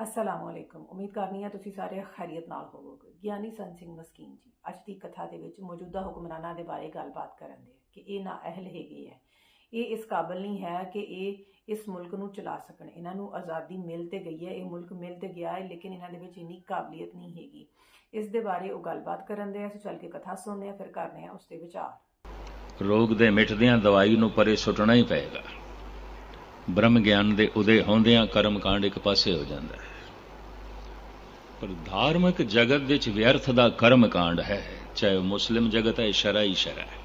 ਅਸਲਾਮ ਵਾਲੇਕੁਮ ਉਮੀਦ ਕਰਨੀ ਹੈ ਤੁਸੀਂ ਸਾਰੇ ਖੈਰੀਅਤ ਨਾਲ ਹੋਵੋਗੇ ਗਿਆਨੀ ਸੰਤ ਸਿੰਘ ਮਸਕੀਨ ਜੀ ਅੱਜ ਦੀ ਕਥਾ ਦੇ ਵਿੱਚ ਮੌਜੂਦਾ ਹੁਕਮਰਾਨਾਂ ਦੇ ਬਾਰੇ ਗੱਲਬਾਤ ਕਰਨ ਦੇ ਕਿ ਇਹ ਨਾ ਅਹਿਲ ਹੈਗੇ ਹੈ ਇਹ ਇਸ ਕਾਬਿਲ ਨਹੀਂ ਹੈ ਕਿ ਇਹ ਇਸ ਮੁਲਕ ਨੂੰ ਚਲਾ ਸਕਣ ਇਹਨਾਂ ਨੂੰ ਆਜ਼ਾਦੀ ਮਿਲ ਤੇ ਗਈ ਹੈ ਇਹ ਮੁਲਕ ਮਿਲ ਤੇ ਗਿਆ ਹੈ ਲੇਕਿਨ ਇਹਨਾਂ ਦੇ ਵਿੱਚ ਇੰਨੀ ਕਾਬਲੀਅਤ ਨਹੀਂ ਹੈਗੀ ਇਸ ਦੇ ਬਾਰੇ ਉਹ ਗੱਲਬਾਤ ਕਰਨ ਦੇ ਅਸੀਂ ਚੱਲ ਕੇ ਕਥਾ ਸੁਣਦੇ ਆ ਫਿਰ ਕਰਨੇ ਆ ਉਸ ਤੇ ਵਿਚਾਰ ਰੋਗ ਦੇ ਮਿਟਦਿਆਂ ਦਵਾਈ ਨੂੰ ਪਰੇ ਸੁੱਟਣਾ ਹੀ ਪਏਗਾ ਬ੍ਰਹਮ ਗਿਆਨ ਦੇ ਉਦੇ ਹੁੰਦਿਆਂ ਕਰਮ ਕਾਂਡ ਇੱਕ ਪਾਸੇ ਹੋ ਜਾਂਦਾ ਹੈ ਪਰ ਧਾਰਮਿਕ ਜਗਤ ਵਿੱਚ ਵਿਅਰਥ ਦਾ ਕਰਮ ਕਾਂਡ ਹੈ। ਚਾਹੇ ਉਹ ਮੁਸਲਿਮ ਜਗਤ ਹੈ ਸ਼ਰਅ ਹੀ ਸ਼ਰਅ ਹੈ।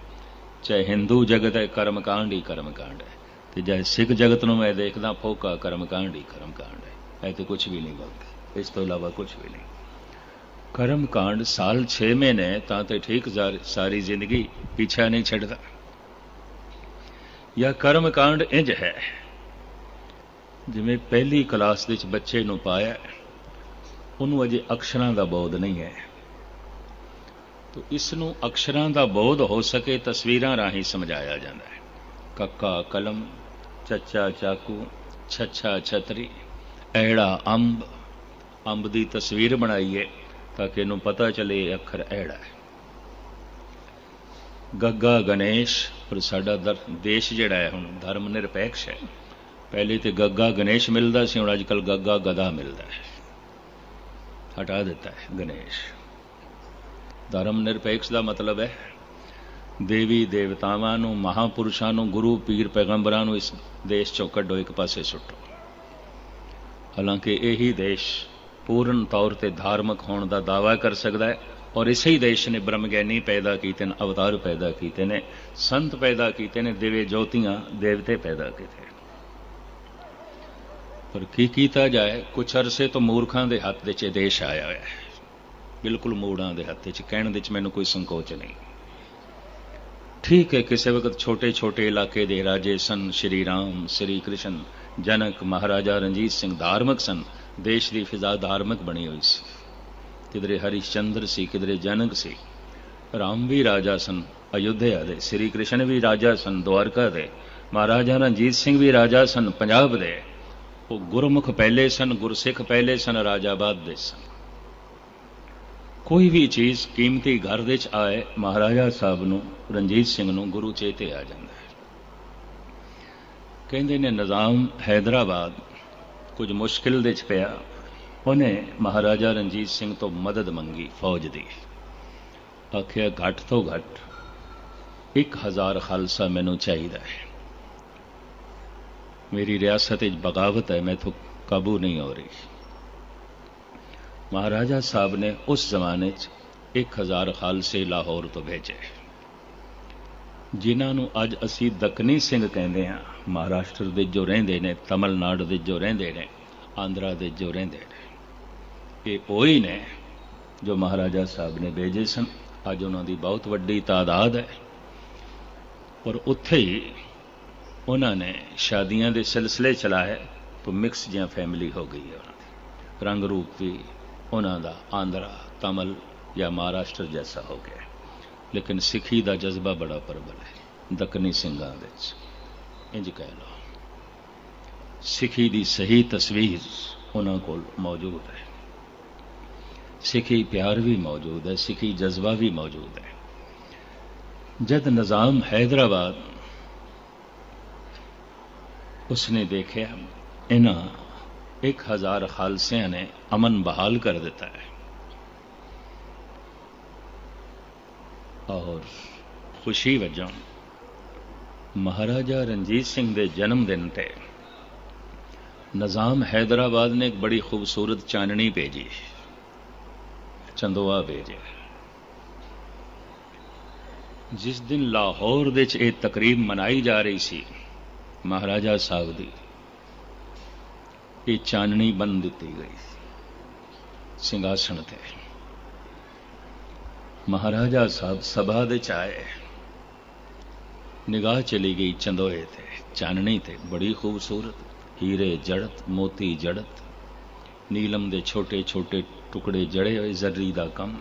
ਚਾਹੇ ਹਿੰਦੂ ਜਗਤ ਹੈ ਕਰਮ ਕਾਂਡ ਹੀ ਕਰਮ ਕਾਂਡ ਹੈ। ਤੇ ਚਾਹੇ ਸਿੱਖ ਜਗਤ ਨੂੰ ਮੈਂ ਦੇਖਦਾ, ਫੋਕਾ ਕਰਮ ਕਾਂਡ ਹੀ ਕਰਮ ਕਾਂਡ ਹੈ। ਇਹ ਤੇ ਕੁਝ ਵੀ ਨਹੀਂ ਬਲਕਿ, ਇਸ ਤੋਂ ਇਲਾਵਾ ਕੁਝ ਵੀ ਨਹੀਂ। ਕਰਮ ਕਾਂਡ ਸਾਲ 6 ਮਹੀਨੇ, ਤਾਂ ਤੇ ਠੀਕ ਸਾਰੀ ਜ਼ਿੰਦਗੀ ਪਿੱਛਾ ਨਹੀਂ ਛੱਡਦਾ। ਜਾਂ ਕਰਮ ਕਾਂਡ ਇੰਜ ਹੈ, ਜਿਵੇਂ ਪਹਿਲੀ ਕਲਾਸ ਵਿੱਚ ਬੱਚੇ ਨੂੰ ਪਾਇਆ ਉਹਨੂੰ ਅਜੇ ਅਕਸ਼ਰਾਂ ਦਾ ਬੋਧ ਨਹੀਂ ਹੈ। ਤੋ ਇਸ ਨੂੰ ਅਕਸ਼ਰਾਂ ਦਾ ਬੋਧ ਹੋ ਸਕੇ ਤਸਵੀਰਾਂ ਰਾਹੀਂ ਸਮਝਾਇਆ ਜਾਂਦਾ ਹੈ। ਕੱਕਾ, ਕਲਮ, ਚੱਚਾ, ਚਾਕੂ, ਛੱਛਾ, ਛਤਰੀ, ਐੜਾ, ਅੰਬ ਅੰਬ ਦੀ ਤਸਵੀਰ ਬਣਾਈਏ ਤਾਂ ਕਿ ਇਹਨੂੰ ਪਤਾ ਚਲੇ ਇਹ ਅੱਖਰ ਐੜਾ ਹੈ। ਗੱਗਾ ਗਣੇਸ਼, ਪਰ ਸਾਡਾ ਦਰ- ਦੇਸ਼ ਜਿਹੜਾ ਹੈ ਹੁਣ ਧਰਮ ਨਿਰਪੇਖ ਹੈ। ਪਹਿਲੇ ਤੇ ਗੱਗਾ ਗਣੇਸ਼ ਮਿਲਦਾ ਸੀ, ਹੁਣ ਅੱਜਕੱਲ ਗੱਗਾ ਗਦਾ ਮਿਲਦਾ ਹੈ। ਹਟਾ ਦਿੱਤਾ ਹੈ, ਗਣੇਸ਼। ਧਰਮ ਨਿਰਪੇਖ ਦਾ ਮਤਲਬ ਹੈ, ਦੇਵੀ ਦੇਵਤਾਵਾਂ ਨੂੰ, ਮਹਾਪੁਰਸ਼ਾਂ ਨੂੰ, ਗੁਰੂ, ਪੀਰ, ਪੈਗੰਬਰਾਂ ਨੂੰ ਇਸ ਦੇਸ਼ ਚੋਂ ਕੱਢੋ, ਇੱਕ ਪਾਸੇ ਸੁੱਟੋ। ਹਾਲਾਂਕਿ ਇਹੀ ਦੇਸ਼ ਪੂਰਨ ਤੌਰ ਤੇ ਧਾਰਮਿਕ ਹੋਣ ਦਾ ਦਾਅਵਾ ਕਰ ਸਕਦਾ ਹੈ ਔਰ ਇਸੇ ਹੀ ਦੇਸ਼ ਨੇ ਬ੍ਰਹਮਗਿਆਨੀ ਪੈਦਾ ਕੀਤੇ ਨੇ, ਅਵਤਾਰ ਪੈਦਾ ਕੀਤੇ ਨੇ, ਸੰਤ ਪੈਦਾ ਕੀਤੇ ਨੇ ਦੇਵੇ ਜੋਤੀਆਂ, ਦੇਵਤੇ ਪੈਦਾ ਕੀਤੇ ਪਰ ਕੀ ਕੀਤਾ ਜਾਏ? ਕੁਛ ਅਰਸੇ ਤੋਂ ਮੂਰਖਾਂ ਦੇ ਹੱਥ ਵਿੱਚ ਇਹ ਦੇਸ਼ ਆਇਆ ਹੋਇਆ ਹੈ। ਬਿਲਕੁਲ ਮੂੜਾਂ ਦੇ ਹੱਥ ਵਿੱਚ, ਕਹਿਣ ਵਿੱਚ ਮੈਨੂੰ ਕੋਈ ਸੰਕੋਚ ਨਹੀਂ। ਠੀਕ ਹੈ, ਕਿਸੇ ਵਕਤ ਛੋਟੇ ਛੋਟੇ ਇਲਾਕੇ ਦੇ ਰਾਜੇ ਸਨ ਸ਼੍ਰੀ ਰਾਮ, ਸ਼੍ਰੀ ਕ੍ਰਿਸ਼ਨ, ਜਨਕ ਮਹਾਰਾਜਾ ਰਣਜੀਤ ਸਿੰਘ ਧਾਰਮਿਕ ਸਨ, ਦੇਸ਼ ਦੀ ਫਿਜ਼ਾ ਧਾਰਮਿਕ ਬਣੀ ਹੋਈ ਸੀ। ਕਿਧਰੇ ਹਰੀਸ਼ਚੰਦਰ ਸੀ, ਕਿਧਰੇ ਜਨਕ ਸੀ। ਰਾਮ ਵੀ ਰਾਜਾ ਸਨ, ਅਯੁੱਧਿਆ ਦੇ, ਸ਼੍ਰੀ ਕ੍ਰਿਸ਼ਨ ਵੀ ਰਾਜਾ ਸਨ, ਦੁਆਰਕਾ ਦੇ, ਮਹਾਰਾਜਾ ਰਣਜੀਤ ਸਿੰਘ ਵੀ ਰਾਜਾ ਸਨ, ਪੰਜਾਬ ਦੇ। ਉਹ ਗੁਰਮੁਖ ਪਹਿਲੇ ਸਨ, ਗੁਰਸਿੱਖ ਪਹਿਲੇ ਸਨ ਰਾਜਾਬਾਦ ਦੇ ਸਨ। ਕੋਈ ਵੀ ਚੀਜ਼ ਕੀਮਤੀ ਘਰ ਦੇ ਚ ਆਏ, ਮਹਾਰਾਜਾ ਸਾਹਿਬ ਨੂੰ, ਰਣਜੀਤ ਸਿੰਘ ਨੂੰ ਗੁਰੂ ਚੇਤੇ ਆ ਜਾਂਦਾ ਹੈ। ਕਹਿੰਦੇ ਨੇ, ਨਿਜ਼ਾਮ ਹੈਦਰਾਬਾਦ ਕੁਝ ਮੁਸ਼ਕਿਲ ਦੇ ਚ ਪਿਆ। ਉਹਨੇ ਮਹਾਰਾਜਾ ਰਣਜੀਤ ਸਿੰਘ ਤੋਂ ਮਦਦ ਮੰਗੀ, ਫੌਜ ਦੀ। ਆਖਿਆ, ਘੱਟ ਤੋਂ ਘੱਟ 1000 ਖਾਲਸਾ ਮੈਨੂੰ ਚਾਹੀਦਾ ਹੈ। ਮੇਰੀ ਰਿਆਸਤ ਵਿੱਚ ਬਗਾਵਤ ਹੈ ਮੈਥੋਂ ਕਾਬੂ ਨਹੀਂ ਹੋ ਰਹੀ ਮਹਾਰਾਜਾ ਸਾਹਿਬ ਨੇ ਉਸ ਜ਼ਮਾਨੇ 'ਚ 1000 ਖਾਲਸੇ ਲਾਹੌਰ ਤੋਂ ਭੇਜੇ ਜਿਨ੍ਹਾਂ ਨੂੰ ਅੱਜ ਅਸੀਂ ਦੱਖਣੀ ਸਿੰਘ ਕਹਿੰਦੇ ਹਾਂ ਮਹਾਰਾਸ਼ਟਰ ਦੇ ਜੋ ਰਹਿੰਦੇ ਨੇ ਤਮਿਲਨਾਡੂ ਦੇ ਜੋ ਰਹਿੰਦੇ ਨੇ ਆਂਧਰਾ ਦੇ ਜੋ ਰਹਿੰਦੇ ਨੇ ਇਹ ਉਹੀ ਨੇ ਜੋ ਮਹਾਰਾਜਾ ਸਾਹਿਬ ਨੇ ਭੇਜੇ ਸਨ ਅੱਜ ਉਹਨਾਂ ਦੀ ਬਹੁਤ ਵੱਡੀ ਤਾਦਾਦ ਹੈ ਔਰ ਉੱਥੇ ਹੀ ਉਹਨਾਂ ਨੇ ਸ਼ਾਦੀਆਂ ਦੇ ਸਿਲਸਿਲੇ ਚਲਾਏ ਤਾਂ ਮਿਕਸ ਜਿਹਾ ਫੈਮਿਲੀ ਹੋ ਗਈ ਹੈ ਉਹਨਾਂ ਦੀ। ਰੰਗ ਰੂਪ ਵੀ ਉਹਨਾਂ ਦਾ ਆਂਧਰਾ, ਤਮਲ ਜਾਂ ਮਹਾਰਾਸ਼ਟਰ ਜੈਸਾ ਹੋ ਗਿਆ ਲੇਕਿਨ ਸਿੱਖੀ ਦਾ ਜਜ਼ਬਾ ਬੜਾ ਪ੍ਰਬਲ ਹੈ, ਦੱਖਣੀ ਸਿੰਘਾਂ ਵਿੱਚ। ਇੰਜ ਕਹਿ ਲਓ, ਸਿੱਖੀ ਦੀ ਸਹੀ ਤਸਵੀਰ ਉਹਨਾਂ ਕੋਲ ਮੌਜੂਦ ਹੈ। ਸਿੱਖੀ ਪਿਆਰ ਵੀ ਮੌਜੂਦ ਹੈ, ਸਿੱਖੀ ਜਜ਼ਬਾ ਵੀ ਮੌਜੂਦ ਹੈ। ਜਦ ਨਿਜ਼ਾਮ ਹੈਦਰਾਬਾਦ ਉਸਨੇ ਦੇਖਿਆ, ਇਹਨਾਂ 1000 ਖਾਲਸਿਆਂ ਨੇ ਅਮਨ ਬਹਾਲ ਕਰ ਦਿੱਤਾ ਹੈ। ਔਰ ਖੁਸ਼ੀ ਵਜੋਂ ਮਹਾਰਾਜਾ ਰਣਜੀਤ ਸਿੰਘ ਦੇ ਜਨਮ ਦਿਨ ਤੇ ਨਿਜ਼ਾਮ ਹੈਦਰਾਬਾਦ ਨੇ ਇੱਕ ਬੜੀ ਖੂਬਸੂਰਤ ਚਾਨਣੀ ਭੇਜੀ, ਚੰਦੋਆ ਭੇਜਿਆ। ਜਿਸ ਦਿਨ ਲਾਹੌਰ ਵਿੱਚ ਇਹ ਤਕਰੀਬ ਮਨਾਈ ਜਾ ਰਹੀ ਸੀ ਮਹਾਰਾਜਾ ਸਾਹਿਬ ਦੀ ਇਹ ਚਾਨਣੀ ਬੰਨ ਦਿੱਤੀ ਗਈ ਸਿੰਘਾਸਣ ਤੇ। ਮਹਾਰਾਜਾ ਸਾਹਿਬ ਸਭਾ ਦੇ ਚ ਆਏ। ਨਿਗਾਹ ਚਲੀ ਗਈ ਚੰਦੋਏ ਤੇ। ਚਾਨਣੀ ਤੇ ਬੜੀ ਖੂਬਸੂਰਤ, ਹੀਰੇ ਜੜਤ, ਮੋਤੀ ਜੜਤ, ਨੀਲਮ ਦੇ ਛੋਟੇ ਛੋਟੇ ਟੁਕੜੇ ਜੜੇ ਹੋਏ ਜ਼ਰਰੀ ਦਾ ਕੰਮ।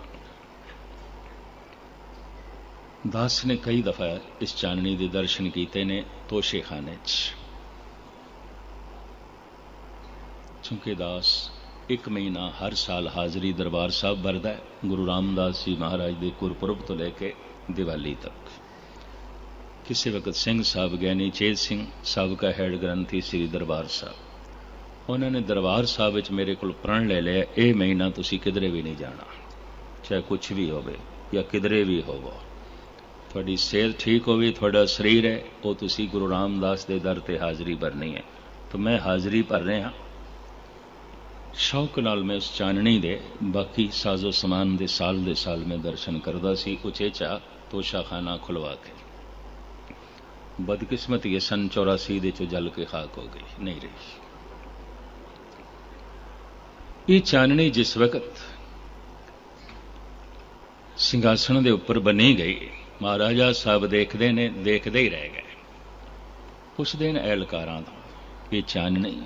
ਦਾਸ ਨੇ ਕਈ ਦਫਾ ਇਸ ਚਾਨਣੀ ਦੇ ਦਰਸ਼ਨ ਕੀਤੇ ਨੇ ਤੋਸ਼ੇਖਾਨੇ 'ਚ। ਚੁੰਕੇ ਦਾਸ ਇੱਕ ਮਹੀਨਾ ਹਰ ਸਾਲ ਹਾਜ਼ਰੀ ਦਰਬਾਰ ਸਾਹਿਬ ਵਰਦਾ ਹੈ, ਗੁਰੂ ਰਾਮਦਾਸ ਜੀ ਮਹਾਰਾਜ ਦੇ ਗੁਰਪੁਰਬ ਤੋਂ ਲੈ ਕੇ ਦੀਵਾਲੀ ਤੱਕ। ਕਿਸੇ ਵਕਤ ਸਿੰਘ ਸਾਹਿਬ ਗਿਆਨੀ ਚੇਤ ਸਿੰਘ ਸਾਬਕਾ ਹੈਡ ਗ੍ਰੰਥੀ ਸ੍ਰੀ ਦਰਬਾਰ ਸਾਹਿਬ। ਉਹਨਾਂ ਨੇ ਦਰਬਾਰ ਸਾਹਿਬ ਵਿੱਚ ਮੇਰੇ ਕੋਲ ਪ੍ਰਣ ਲੈ ਲਿਆ, ਇਹ ਮਹੀਨਾ ਤੁਸੀਂ ਕਿਧਰੇ ਵੀ ਨਹੀਂ ਜਾਣਾ। ਚਾਹੇ ਕੁਝ ਵੀ ਹੋਵੇ ਜਾਂ ਕਿਧਰੇ ਵੀ ਹੋਵੋ। ਤੁਹਾਡੀ ਸਿਹਤ ਠੀਕ ਹੋਵੇ, ਤੁਹਾਡਾ ਸਰੀਰ ਹੈ, ਉਹ ਤੁਸੀਂ ਗੁਰੂ ਰਾਮਦਾਸ ਦੇ ਦਰ ਤੇ ਹਾਜ਼ਰੀ ਭਰਨੀ ਹੈ। ਤਾਂ ਮੈਂ ਹਾਜ਼ਰੀ ਭਰ ਰਿਹਾ। ਸ਼ੌਕ ਨਾਲ ਮੈਂ ਉਸ ਚਾਨਣੀ ਦੇ, ਬਾਕੀ ਸਾਜ਼ੋ ਸਮਾਨ ਦੇ ਸਾਲ ਦੇ ਸਾਲ ਮੈਂ ਦਰਸ਼ਨ ਕਰਦਾ ਸੀ ਉਚੇਚਾ ਤੋਸ਼ਾਖਾਨਾ ਖੁਲਵਾ ਕੇ। ਬਦਕਿਸਮਤੀ ਇਹ ਸਨ 84 ਦੇ ਚੋਂ ਜਲ ਕੇ ਖਾਕ ਹੋ ਗਈ, ਨਹੀਂ ਰਹੀ। ਇਹ ਚਾਨਣੀ ਜਿਸ ਵਕਤ ਸਿੰਘਾਸਣ ਦੇ ਉੱਪਰ ਬਣੀ ਗਈ ਮਹਾਰਾਜਾ ਸਭ ਦੇਖਦੇ ਨੇ, ਦੇਖਦੇ ਹੀ ਰਹਿ ਗਏ। ਪੁੱਛਦੇ ਨੇ ਐਲਕਾਰਾਂ ਤੋਂ ਇਹ ਚਾਨਣੀ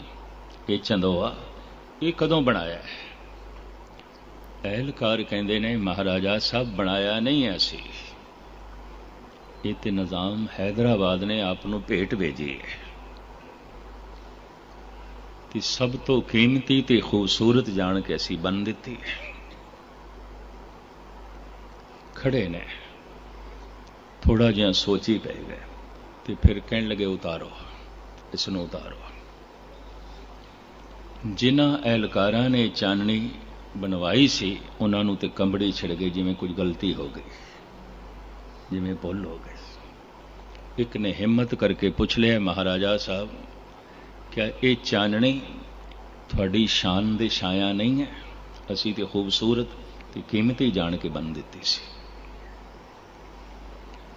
ਇਹ ਚੰਦੋਆ, ਇਹ ਕਦੋਂ ਬਣਾਇਆ ਹੈ? ਐਲਕਾਰ ਕਹਿੰਦੇ ਨੇ, ਮਹਾਰਾਜਾ ਸਭ ਬਣਾਇਆ ਨਹੀਂ ਹੈ ਅਸੀਂ। ਇਹ ਤੇ ਨਿਜ਼ਾਮ ਹੈਦਰਾਬਾਦ ਨੇ ਆਪ ਨੂੰ ਭੇਟ ਭੇਜੀ ਹੈ। ਤੇ ਸਭ ਤੋਂ ਕੀਮਤੀ ਤੇ ਖੂਬਸੂਰਤ ਜਾਣ ਕੇ ਅਸੀਂ ਬੰਨ ਦਿੱਤੀ ਹੈ। ਖੜੇ ਨੇ। ਥੋੜਾ ਜਿਹਾ ਸੋਚੀ ਪੈ ਗਏ ਤੇ ਫਿਰ ਕਹਿਣ ਲੱਗੇ, ਉਤਾਰੋ, ਇਸ ਨੂੰ ਉਤਾਰੋ। ਜਿਨ੍ਹਾਂ ਐਲਕਾਰਾਂ ਨੇ ਚਾਨਣੀ ਬਣਵਾਈ ਸੀ, ਉਹਨਾਂ ਨੂੰ ਤੇ ਕੰਬੜੀ ਛਿੜ ਗਏ, ਜਿਵੇਂ ਕੁਝ ਗਲਤੀ ਹੋ ਗਈ, ਜਿਵੇਂ ਭੁੱਲ ਹੋ ਗਈ ਇੱਕ ਨੇ ਹਿੰਮਤ ਕਰਕੇ ਪੁੱਛ ਲਿਆ, ਮਹਾਰਾਜਾ ਸਾਹਿਬ ਕਿ ਇਹ ਚਾਨਣੀ ਤੁਹਾਡੀ ਸ਼ਾਨ ਦੇ ਛਾਇਆ ਨਹੀਂ ਹੈ? ਅਸੀਂ ਤੇ ਖੂਬਸੂਰਤ ਤੇ ਕੀਮਤੀ ਜਾਣ ਕੇ ਬੰਨ ਦਿੱਤੀ ਸੀ।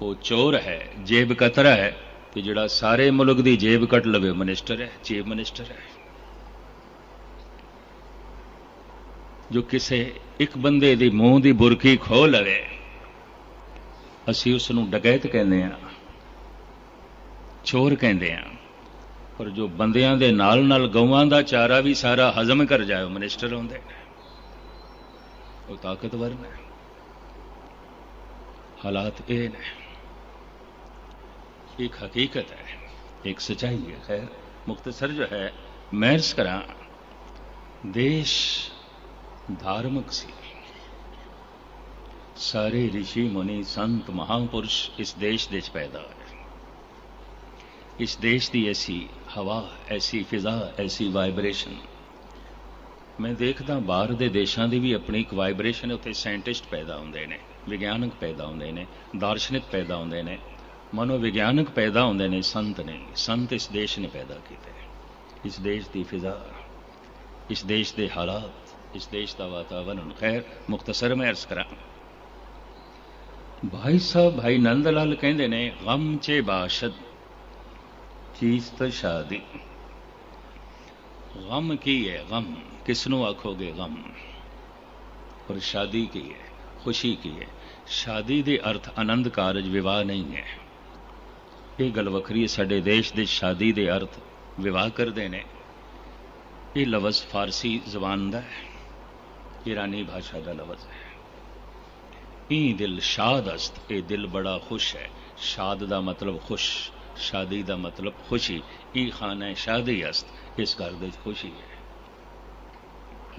ਉਹ ਚੋਰ ਹੈ, ਜੇਬ ਕਤਰਾ ਹੈ ਤੇ ਜਿਹੜਾ ਸਾਰੇ ਮੁਲਕ ਦੀ ਜੇਬ ਕੱਟ ਲਵੇ ਮਿਨਿਸਟਰ ਹੈ, ਚੀਫ ਮਿਨਿਸਟਰ ਹੈ। ਜੋ ਕਿਸੇ ਇੱਕ ਬੰਦੇ ਦੀ ਮੂੰਹ ਦੀ ਬੁਰਕੀ ਖੋਹ ਲਵੇ, ਅਸੀਂ ਉਸ ਨੂੰ ਡਕੈਤ ਕਹਿੰਦੇ ਆ ਚੋਰ ਕਹਿੰਦੇ ਆ ਪਰ ਜੋ ਬੰਦਿਆਂ ਦੇ ਨਾਲ ਨਾਲ ਗਊਆਂ ਦਾ ਚਾਰਾ ਵੀ ਸਾਰਾ ਹਜ਼ਮ ਕਰ ਜਾਏ, ਉਹ ਮਿਨਿਸਟਰ ਹੁੰਦੇ ਨੇ। ਉਹ ਤਾਕਤਵਰ ਨੇ। ਹਾਲਾਤ ਇਹ ਨੇ। एक हकीकत है एक सच्चाई है खैर मुख्तसर जो है मैं अर्ज करा ਦੇਸ਼ ਧਾਰਮਿਕ ਸੀ ਸਾਰੇ ઋષਿ ਮੁਨੀ ਸੰਤ ਮਹਾਪੁਰਸ਼ ਇਸ ਦੇਸ਼ ਦੇ ਵਿੱਚ ਪੈਦਾ ਹੋਏ ਇਸ ਦੇਸ਼ ਦੀ ਐਸੀ ਹਵਾ ਐਸੀ ਫਿਜ਼ਾ ਐਸੀ ਵਾਈਬ੍ਰੇਸ਼ਨ ਮੈਂ ਦੇਖਦਾ ਬਾਹਰ ਦੇ ਦੇਸ਼ਾਂ ਦੀ ਵੀ ਆਪਣੀ ਇੱਕ ਵਾਈਬ੍ਰੇਸ਼ਨ ਉੱਥੇ ਸਾਇੰਟਿਸਟ ਪੈਦਾ ਹੁੰਦੇ ਨੇ ਵਿਗਿਆਨਕ ਪੈਦਾ ਹੁੰਦੇ ਨੇ ਦਾਰਸ਼ਨਿਕ ਪੈਦਾ ਹੁੰਦੇ ਨੇ ਮਨੋਵਿਗਿਆਨਕ ਪੈਦਾ ਹੁੰਦੇ ਨੇ, ਸੰਤ ਨੇ। ਸੰਤ ਇਸ ਦੇਸ਼ ਨੇ ਪੈਦਾ ਕੀਤੇ। ਇਸ ਦੇਸ਼ ਦੀ ਫਿਜ਼ਾ, ਇਸ ਦੇਸ਼ ਦੇ ਹਾਲਾਤ, ਇਸ ਦੇਸ਼ ਦਾ ਵਾਤਾਵਰਣ। ਖੈਰ, ਮੁਖਤਸਰ ਮੈਂ ਅਰਜ਼ ਕਰਾਂ। ਭਾਈ ਸਾਹਿਬ, ਭਾਈ ਨੰਦ ਲਾਲ ਕਹਿੰਦੇ ਨੇ, ਗਮ ਚੇ ਬਾਸ਼ਦ, ਚੀਜ਼ ਤਾਂ ਸ਼ਾਦੀ। ਗਮ ਕੀ ਹੈ ਗਮ? ਕਿਸ ਨੂੰ ਆਖੋਗੇ ਗਮ? ਔਰ ਸ਼ਾਦੀ ਕੀ ਹੈ? ਖੁਸ਼ੀ ਕੀ ਹੈ? ਸ਼ਾਦੀ ਦੇ ਅਰਥ ਆਨੰਦ ਕਾਰਜ, ਵਿਵਾਹ ਨਹੀਂ ਹੈ। ਇਹ ਗੱਲ ਵੱਖਰੀ ਹੈ, ਸਾਡੇ ਦੇਸ਼ ਦੇ ਸ਼ਾਦੀ ਦੇ ਅਰਥ ਵਿਵਾਹ ਕਰਦੇ ਨੇ। ਇਹ ਲਫ਼ਜ਼ ਫਾਰਸੀ ਜ਼ਬਾਨ ਦਾ ਹੈ ਈਰਾਨੀ ਭਾਸ਼ਾ ਦਾ ਲਫ਼ਜ਼ ਹੈ। ਇਹ ਦਿਲ ਸ਼ਾਦ ਅਸਤ ਇਹ ਦਿਲ ਬੜਾ ਖੁਸ਼ ਹੈ। ਸ਼ਾਦ ਦਾ ਮਤਲਬ ਖੁਸ਼, ਸ਼ਾਦੀ ਦਾ ਮਤਲਬ ਖੁਸ਼ੀ। ਇਹ ਖਾਨਾ ਸ਼ਾਦੀ ਅਸਤ, ਇਸ ਘਰ ਦੇ ਵਿੱਚ ਖੁਸ਼ੀ ਹੈ।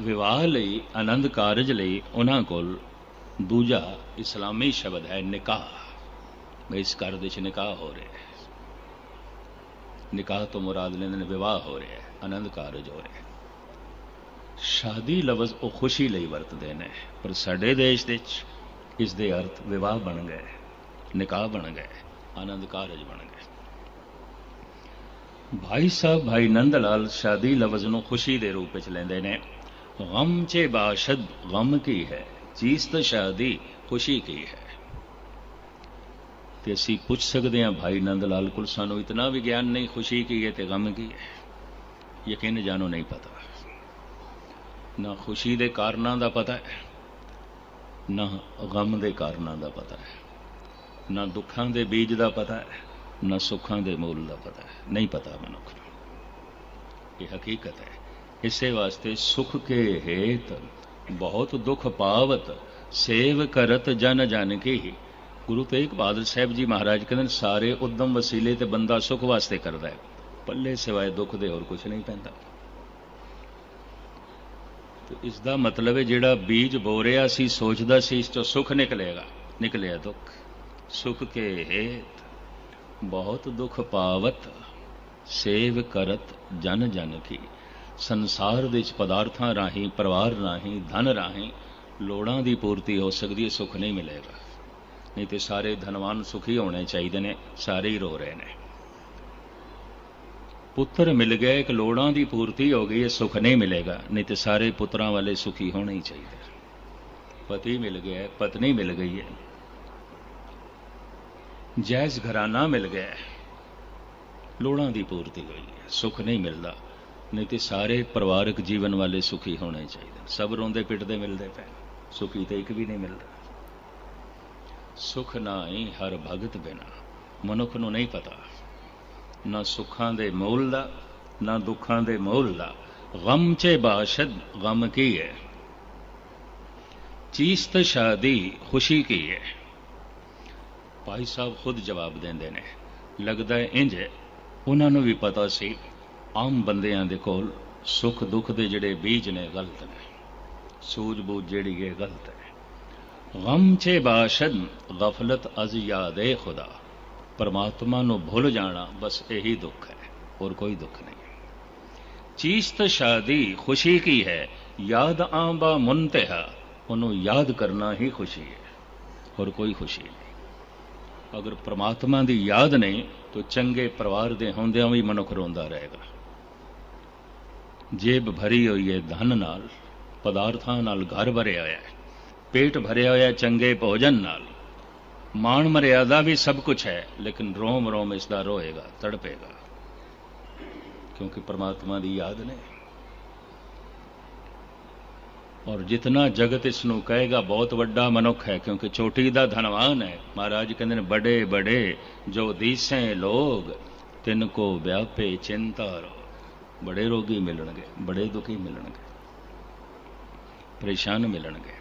ਵਿਵਾਹ ਲਈ, ਆਨੰਦ ਕਾਰਜ ਲਈ ਉਹਨਾਂ ਕੋਲ ਦੂਜਾ ਇਸਲਾਮੀ ਸ਼ਬਦ ਹੈ ਨਿਕਾਹ। ਇਸ ਘਰ ਦੇ ਵਿੱਚ ਨਿਕਾਹ ਹੋ ਰਿਹਾ ਹੈ। ਨਿਕਾਹ ਤੋਂ ਮੁਰਾਦ ਲੈਂਦੇ ਨੇ, ਵਿਵਾਹ ਹੋ ਰਿਹਾ ਹੈ, ਆਨੰਦ ਕਾਰਜ ਹੋ ਰਿਹਾ ਹੈ। ਸ਼ਾਦੀ ਲਫ਼ਜ਼ ਉਹ ਖੁਸ਼ੀ ਲਈ ਵਰਤਦੇ ਨੇ, ਪਰ ਸਾਡੇ ਦੇਸ਼ ਦੇ ਵਿੱਚ ਇਸ ਦੇ ਅਰਥ ਵਿਵਾਹ ਬਣ ਗਏ, ਨਿਕਾਹ ਬਣ ਗਏ, ਆਨੰਦ ਕਾਰਜ ਬਣ ਗਏ। ਭਾਈ ਸਾਹਿਬ, ਭਾਈ ਨੰਦ ਲਾਲ ਸ਼ਾਦੀ ਲਫ਼ਜ਼ ਨੂੰ ਖੁਸ਼ੀ ਦੇ ਰੂਪ ਵਿੱਚ ਲੈਂਦੇ ਨੇ। ਗਮ ਚੇ ਬਾਸ਼ਦ, ਗਮ ਕੀ ਹੈ? ਚੀਜ਼ ਤਾਂ ਸ਼ਾਦੀ, ਖੁਸ਼ੀ ਕੀ ਹੈ? ਤੇ ਅਸੀਂ ਪੁੱਛ ਸਕਦੇ ਹਾਂ, ਭਾਈ ਨੰਦ ਲਾਲ ਕੋਲ ਸਾਨੂੰ ਇਤਨਾ ਵਿਗਿਆਨ ਨਹੀਂ, ਖੁਸ਼ੀ ਕੀ ਹੈ ਤੇ ਗਮ ਕੀ ਹੈ? ਯਕੀਨ ਜਾਣੋ ਨਹੀਂ ਪਤਾ। ਨਾ ਖੁਸ਼ੀ ਦੇ ਕਾਰਨਾਂ ਦਾ ਪਤਾ ਹੈ, ਨਾ ਗਮ ਦੇ ਕਾਰਨਾਂ ਦਾ ਪਤਾ ਹੈ। ਨਾ ਦੁੱਖਾਂ ਦੇ ਬੀਜ ਦਾ ਪਤਾ ਹੈ, ਨਾ ਸੁੱਖਾਂ ਦੇ ਮੂਲ ਦਾ ਪਤਾ ਹੈ। ਨਹੀਂ ਪਤਾ ਮਨੁੱਖ ਨੂੰ। ਇਹ ਹਕੀਕਤ ਹੈ। ਇਸੇ ਵਾਸਤੇ ਸੁਖ ਕੇ ਹੇਤ, ਬਹੁਤ ਦੁੱਖ ਪਾਵਤ, ਸੇਵ ਕਰਤ ਜਨ ਜਨ ਕੇ ਹੀ। ਗੁਰੂ ਤੇਗ ਬਹਾਦਰ ਸਾਹਿਬ ਜੀ ਮਹਾਰਾਜ ਕਹਿੰਦੇ ਸਾਰੇ ਉਦਮ ਵਸੀਲੇ ਤੇ ਬੰਦਾ ਸੁਖ ਵਾਸਤੇ ਕਰਦਾ ਹੈ। ਪੱਲੇ ਸਿਵਾਏ ਦੁੱਖ ਦੇ ਹੋਰ ਕੁਝ ਨਹੀਂ ਪੈਂਦਾ। ਤੇ ਇਸ ਦਾ ਮਤਲਬ ਹੈ, ਜਿਹੜਾ ਬੀਜ ਬੋ ਰਿਹਾ ਸੀ, ਸੋਚਦਾ ਸੀ, ਇਸ ਤੋਂ ਸੁਖ ਨਿਕਲੇਗਾ। ਨਿਕਲਿਆ ਦੁੱਖ। ਸੁਖ ਕੇ ਹੇਤ ਬਹੁਤ ਦੁੱਖ ਪਾਵਤ, ਸੇਵ ਕਰਤ ਜਨ ਜਨ ਕੀ। ਸੰਸਾਰ ਦੇ ਵਿੱਚ ਪਦਾਰਥਾਂ ਰਾਹੀਂ, ਪਰਿਵਾਰ ਰਾਹੀਂ, ਧਨ ਰਾਹੀਂ ਲੋੜਾਂ ਦੀ ਪੂਰਤੀ ਹੋ ਸਕਦੀ ਹੈ, ਸੁਖ ਨਹੀਂ ਮਿਲੇਗਾ। ਨਹੀਂ ਤੇ ਸਾਰੇ ਧਨਵਾਨ ਸੁਖੀ ਹੋਣੇ ਚਾਹੀਦੇ ਨੇ, ਸਾਰੇ ਹੀ ਰੋ ਰਹੇ ਨੇ। ਪੁੱਤਰ ਮਿਲ ਗਏ, ਇੱਕ ਲੋੜਾਂ ਦੀ ਪੂਰਤੀ ਹੋ ਗਈ ਹੈ ਸੁਖ ਨਹੀਂ ਮਿਲੇਗਾ, ਨਹੀਂ ਤੇ ਸਾਰੇ ਪੁੱਤਰਾਂ ਵਾਲੇ ਸੁਖੀ ਹੋਣੇ ਹੀ ਚਾਹੀਦੇ। ਪਤੀ ਮਿਲ ਗਿਆ, ਪਤਨੀ ਮਿਲ ਗਈ ਹੈ। ਜੈਜ਼ ਘਰਾਨਾ ਮਿਲ ਗਿਆ, ਲੋੜਾਂ ਦੀ ਪੂਰਤੀ ਹੋਈ ਹੈ, ਸੁਖ ਨਹੀਂ ਮਿਲਦਾ, ਨਹੀਂ ਤੇ ਸਾਰੇ ਪਰਿਵਾਰਕ ਜੀਵਨ ਵਾਲੇ ਸੁਖੀ ਹੋਣੇ ਚਾਹੀਦੇ ਸਭ ਰੋਂਦੇ ਪਿੱਟਦੇ ਮਿਲਦੇ ਪਏ ਸੁਖੀ ਤੇ ਇੱਕ ਵੀ ਨਹੀਂ ਮਿਲਦਾ। ਸੁਖ ਨਾ ਹੀ ਹਰ ਭਗਤ ਬਿਨਾ। ਮਨੁੱਖ ਨੂੰ ਨਹੀਂ ਪਤਾ। ਨਾ ਸੁੱਖਾਂ ਦੇ ਮੂਲ ਦਾ, ਨਾ ਦੁੱਖਾਂ ਦੇ ਮੂਲ ਦਾ। ਗਮ ਚ ਬਾਸ਼ਦ, ਗਮ ਕੀ ਹੈ ਚੀਜ਼ ਸ਼ਾਦੀ ਖੁਸ਼ੀ ਕੀ ਹੈ ਭਾਈ ਸਾਹਿਬ ਖੁਦ ਜਵਾਬ ਦਿੰਦੇ ਨੇ, ਲੱਗਦਾ ਹੈ ਉਹਨਾਂ ਨੂੰ ਵੀ ਪਤਾ ਸੀ, ਆਮ ਬੰਦਿਆਂ ਦੇ ਕੋਲ ਸੁੱਖ ਦੁੱਖ ਦੇ ਜਿਹੜੇ ਬੀਜ ਨੇ, ਗਲਤ ਨੇ। ਸੂਝ-ਬੂਝ ਜਿਹੜੀ ਹੈ ਗਲਤ ਹੈ ਗਮ ਚੇ ਬਾਸ਼ਦ ਗਫਲਤ ਅਜ਼ ਯਾਦੇ ਖੁਦਾ ਪਰਮਾਤਮਾ ਨੂੰ ਭੁੱਲ ਜਾਣਾ ਬਸ ਇਹੀ ਦੁੱਖ ਹੈ ਹੋਰ ਕੋਈ ਦੁੱਖ ਨਹੀਂ ਚੀਜ਼ ਤਾਂ ਸ਼ਾਦੀ ਖੁਸ਼ੀ ਕੀ ਹੈ ਯਾਦ ਆਂਬਾ ਮੁੰਤਹਾ ਉਹਨੂੰ ਯਾਦ ਕਰਨਾ ਹੀ ਖੁਸ਼ੀ ਹੈ ਹੋਰ ਕੋਈ ਖੁਸ਼ੀ ਨਹੀਂ ਅਗਰ ਪ੍ਰਮਾਤਮਾ ਦੀ ਯਾਦ ਨਹੀਂ ਤਾਂ ਚੰਗੇ ਪਰਿਵਾਰ ਦੇ ਹੁੰਦਿਆਂ ਵੀ ਮਨੁੱਖ ਰੋਂਦਾ ਰਹੇਗਾ ਜੇਬ ਭਰੀ ਹੋਈ ਹੈ ਧਨ ਨਾਲ ਪਦਾਰਥਾਂ ਨਾਲ ਘਰ ਭਰਿਆ ਹੋਇਆ ਹੈ ਪੇਟ ਭਰਿਆ ਹੋਇਆ ਚੰਗੇ ਭੋਜਨ ਨਾਲ। ਮਾਣ ਮਰਿਆਦਾ ਵੀ ਸਭ ਕੁਝ ਹੈ, ਲੇਕਿਨ ਰੋਮ ਰੋਮ ਇਸ ਦਾ ਰੋਏਗਾ, ਤੜਪੇਗਾ। ਕਿਉਂਕਿ ਪਰਮਾਤਮਾ ਦੀ ਯਾਦ ਨੇ। ਔਰ ਜਿਤਨਾ ਜਗਤ ਇਸ ਨੂੰ ਕਹੇਗਾ, ਬਹੁਤ ਵੱਡਾ ਮਨੁੱਖ ਹੈ, ਕਿਉਂਕਿ ਛੋਟੀ ਦਾ ਧਨਵਾਨ ਹੈ। ਮਹਾਰਾਜ ਕਹਿੰਦੇ ਨੇ, ਬੜੇ ਬੜੇ, ਜੋ ਦੀਸੇ ਲੋਗ, ਤਿੰਨ ਕੋ ਵਿਆਪੇ ਚਿੰਤਾ ਰੋ ਬੜੇ ਰੋਗੀ ਮਿਲਣਗੇ, ਬੜੇ ਦੁਖੀ ਮਿਲਣਗੇ, ਪਰੇਸ਼ਾਨ ਮਿਲਣਗੇ।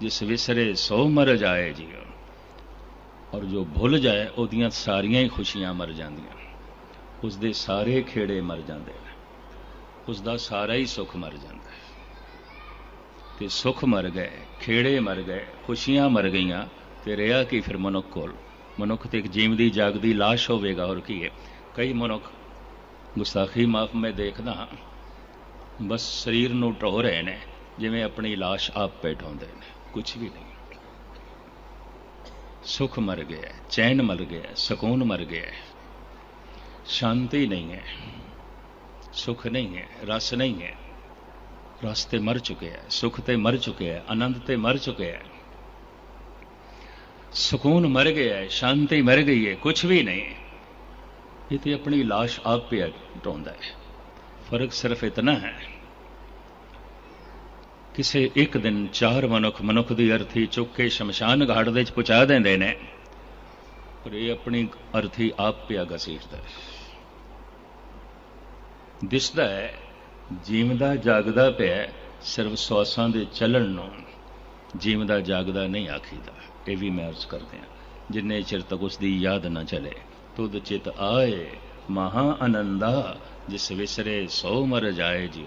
ਜਿਸ ਵਿਸਰੇ ਸੋ ਮਰ ਜਾਏ ਜੀ ਔਰ ਜੋ ਭੁੱਲ ਜਾਏ, ਉਹਦੀਆਂ ਸਾਰੀਆਂ ਹੀ ਖੁਸ਼ੀਆਂ ਮਰ ਜਾਂਦੀਆਂ। ਉਸ ਦੇ ਸਾਰੇ ਖੇੜੇ ਮਰ ਜਾਂਦੇ ਨੇ। ਉਸ ਦਾ ਸਾਰਾ ਹੀ ਸੁੱਖ ਮਰ ਜਾਂਦਾ ਹੈ। ਤੇ ਸੁੱਖ ਮਰ ਗਏ, ਖੇੜੇ ਮਰ ਗਏ, ਖੁਸ਼ੀਆਂ ਮਰ ਗਈਆਂ, ਤੇ ਰਿਹਾ ਕੀ ਫਿਰ ਮਨੁੱਖ ਕੋਲ? ਮਨੁੱਖ ਤੇ ਇੱਕ ਜੀਵਦੀ, ਜਾਗਦੀ ਲਾਸ਼ ਹੋਵੇਗਾ, ਹੋਰ ਕੀ ਹੈ? ਕਈ ਮਨੁੱਖ ਗੁਸਤਾਖੀ ਮਾਫ ਮੈਂ ਦੇਖਦਾ ਹਾਂ। ਬਸ ਸਰੀਰ ਨੂੰ ਢੋ ਰਹੇ ਨੇ, ਜਿਵੇਂ ਆਪਣੀ ਲਾਸ਼ ਆਪ ਪੇ ਢੋਂਦੇ ਨੇ। ਕੁਝ ਵੀ ਨਹੀਂ ਸੁਖ ਮਰ ਗਿਆ ਚੈਨ ਮਰ ਗਿਆ ਸਕੂਨ ਮਰ ਗਿਆ ਸ਼ਾਂਤੀ ਨਹੀਂ ਹੈ ਸੁਖ ਨਹੀਂ ਹੈ ਰਸ ਨਹੀਂ ਹੈ ਰਸ ਤੇ ਮਰ ਚੁੱਕਿਆ ਹੈ ਸੁਖ ਤੇ ਮਰ ਚੁੱਕਿਆ ਹੈ ਆਨੰਦ ਤੇ ਮਰ ਚੁੱਕਿਆ ਹੈ ਸਕੂਨ ਮਰ ਗਿਆ ਹੈ ਸ਼ਾਂਤੀ ਮਰ ਗਈ ਹੈ ਕੁਝ ਵੀ ਨਹੀਂ ਹੈ ਇਹ ਤੇ ਆਪਣੀ লাশ ਆਪ ਪਿਆ ਢੋਂਦਾ ਹੈ ਫ਼ਰਕ ਸਿਰਫ ਇਤਨਾ ਹੈ ਕਿਸੇ ਇੱਕ ਦਿਨ ਚਾਰ ਮਨੁੱਖ ਮਨੁੱਖ ਦੀ ਅਰਥੀ ਚੁੱਕ ਕੇ ਸ਼ਮਸ਼ਾਨ ਘਾਟ ਦੇ ਵਿੱਚ ਪਹੁੰਚਾ ਦਿੰਦੇ ਨੇ। ਪਰ ਇਹ ਆਪਣੀ ਅਰਥੀ ਆਪ ਪਿਆ ਘਸੀਟਦਾ ਹੈ। ਦਿਸਦਾ ਹੈ, ਜੀਵਦਾ ਜਾਗਦਾ ਪਿਆ ਸਿਰਫ ਸਵਾਸਾਂ ਦੇ ਚੱਲਣ ਨੂੰ ਜੀਵਦਾ ਜਾਗਦਾ ਨਹੀਂ ਆਖੀਦਾ। ਇਹ ਵੀ ਮੈਂ ਅਰਜ਼ ਕਰਦੇ ਹਾਂ, ਜਿੰਨੇ ਚਿਰ ਤੱਕ ਉਸ ਦੀ ਯਾਦ ਨਾ ਚਲੇ, ਤੁਧ ਚਿਤ ਆਏ ਮਹਾ ਆਨੰਦਾ, ਜਿਸ ਵਿਸਰੇ ਸੋ ਮਰ ਜਾਏ ਜਿਉ।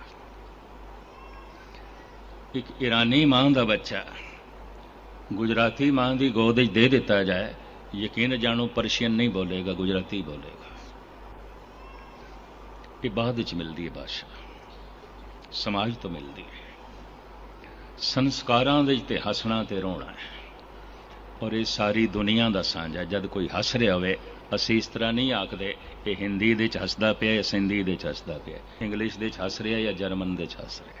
ਇੱਕ ਈਰਾਨੀ ਮਾਂ ਦਾ ਬੱਚਾ। ਗੁਜਰਾਤੀ ਮਾਂ ਦੀ ਗੋਦ ਵਿੱਚ ਦੇ ਦਿੱਤਾ ਜਾਏ, ਯਕੀਨ ਜਾਣੋ ਪਰਸ਼ੀਅਨ ਨਹੀਂ ਬੋਲੇਗਾ, ਗੁਜਰਾਤੀ ਬੋਲੇਗਾ। ਇਹ ਬਾਅਦ ਵਿੱਚ ਮਿਲਦੀ ਹੈ ਭਾਸ਼ਾ। ਸਮਾਜ ਤੋਂ ਮਿਲਦੀ ਹੈ। ਸੰਸਕਾਰਾਂ ਦੇ ਤੇ ਹੱਸਣਾ ਤੇ ਰੋਣਾ ਹੈ। ਔਰ ਇਹ ਸਾਰੀ ਦੁਨੀਆ ਦਾ ਸਾਂਝ ਹੈ। ਜਦ ਕੋਈ ਹੱਸ ਰਿਹਾ ਹੋਵੇ, ਅਸੀਂ ਇਸ ਤਰ੍ਹਾਂ ਨਹੀਂ ਆਖਦੇ, ਇਹ ਹਿੰਦੀ ਦੇ ਚ ਹੱਸਦਾ ਪਿਆ ਜਾਂ ਸਿੰਧੀ ਦੇ ਚ ਹੱਸਦਾ ਪਿਆ। ਇੰਗਲਿਸ਼ ਦੇ ਚ ਹੱਸ ਰਿਹਾ ਜਾਂ ਜਰਮਨ ਦੇ ਚ ਹੱਸ ਰਿਹਾ।